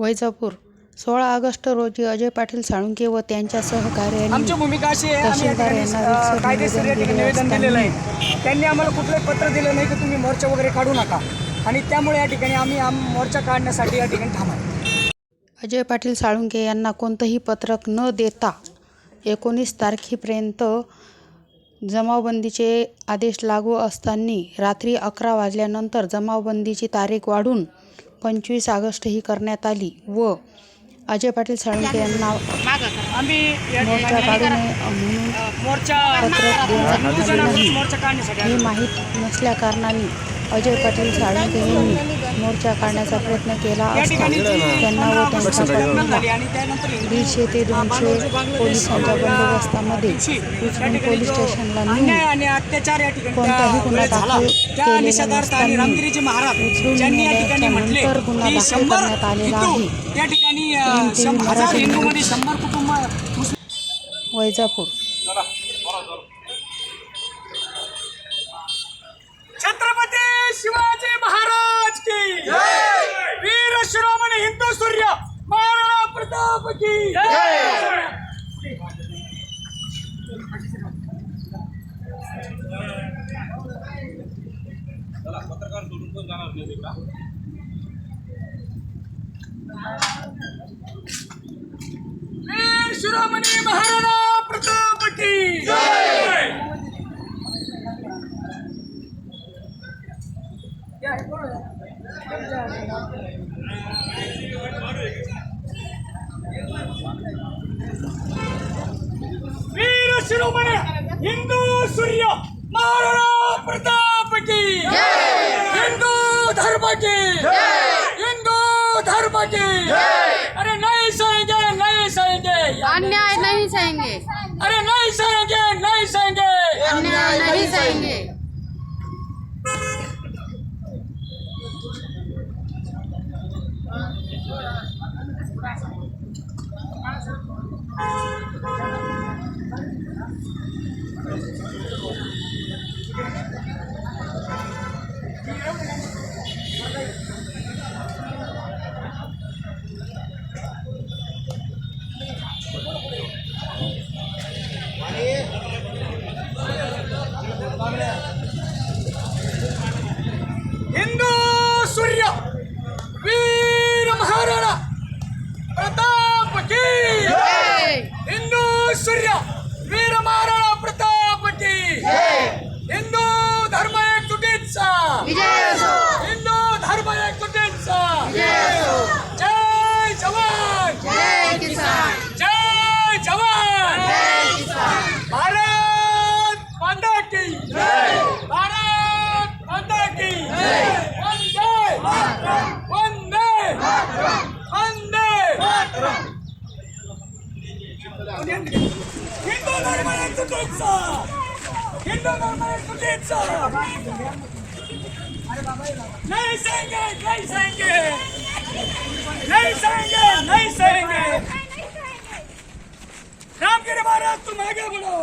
वैजापूर. सोळा ऑगस्ट रोजी अजय पाटील साळुंके व त्यांच्या सहकार्यांनी आमची भूमिका अशी आहे तहसीलदार यांना कायदेशीर या ठिकाणी निवेदन निवेदन दिले दिलेलं आहे. त्यांनी आम्हाला कुठलंही पत्र दिलं नाही की तुम्ही मोर्चा वगैरे काढू नका. आणि त्यामुळे या ठिकाणी आम्ही आम मोर्चा काढण्यासाठी या ठिकाणी थांबा अजय पाटील साळुंके यांना कोणतंही पत्रक न देता एकोणीस तारखेपर्यंत जमावबंदीचे आदेश लागू असताना रात्री अकरा वाजल्यानंतर जमावबंदीची तारीख वाढून पंचवीस ऑगस्ट ही करण्यात आली व अजय पाटील साळुंके यांना मोर्चा काढू नये म्हणून पत्रक देण्यात आले नाही हे. माहीत नसल्याकारणाने अजय पाटील साळुंके यांनी मोर्चा काढण्याचा प्रयत्न केला असता. त्यांना व त्यांच्या पत्नीला दीडशे ते दोनशे पोलिसांच्या बंदोबस्तामध्ये उचलून पोलीस स्टेशनला नेऊन आणि अत्याचार या ठिकाणी कोणताही गुन्हा दाखल केलेला नसताना उचलून गुन्हा दाखल करण्यात आलेला आहे. मराठी वैजापूर छत्रपती शिवाजी महाराज की वीर शिरोमणी हिंदू सूर्य महाराणा की वीर शिरोमणी महाराणा प्रताप की वीर शिरोमणी हिंदू सूर्य महाराणा प्रताप की हिंदू धर्म की हिंदू धर्म की अरे नहीं सहेंगे नहीं सहेंगे अन्याय नहीं सहेंगे अरे नहीं सहेंगे नहीं सहेंगे अन्याय नहीं सहेंगे हिंदू सूर्य वीर महाराणा प्रताप की हिंदू सूर्य वीर महाराणा प्रताप की हिंदू धर्म एक तुटीचा विजय असो हिंदू धर्म एक तुटीचा विजय असो जय जवान जय किसान जय जवान जय किसान भारत माता की भारत माता की वंदे वंदे वंदे हिंदू धर्म एक तुटीचा हिंदू धर्म एक तुटीचा नहीं सहेंगे नहीं सहेंगे नहीं सहेंगे नहीं सहेंगे रामगिरी महाराज तुम आगे बढ़ो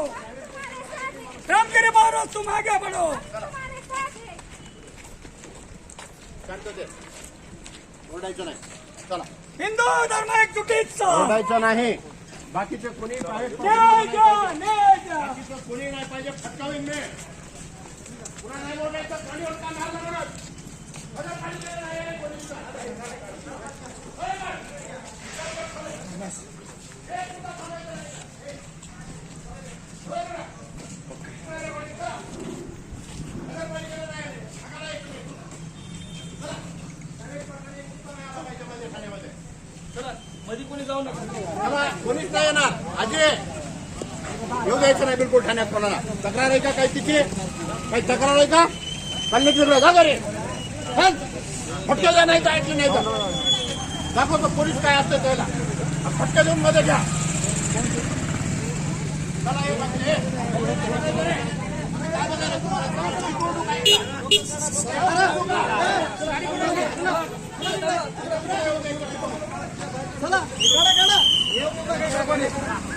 रामगिरी महाराज ओरडायचं नाही. चला. हिंदू धर्म एक ओरडायचं नाही. बाकीचे कोणी जय बाकीचं कोणी नाही पाहिजे फटकावीन मी. पुन्हा नाही ओरडायचं कोणीच नाही येणार. अजय येऊ द्यायचं नाही बिलकुल ठाण्यात कोणाला. तक्रार आहे का काही तिची? काही तक्रार आहे का? चालले तिकडे. जा घरे. फटके द्या नाही तर ऐकले नाही तर. दाखवतो पोलीस काय असतं त्याला. फटके देऊन मध्ये घ्या. चला Thank you.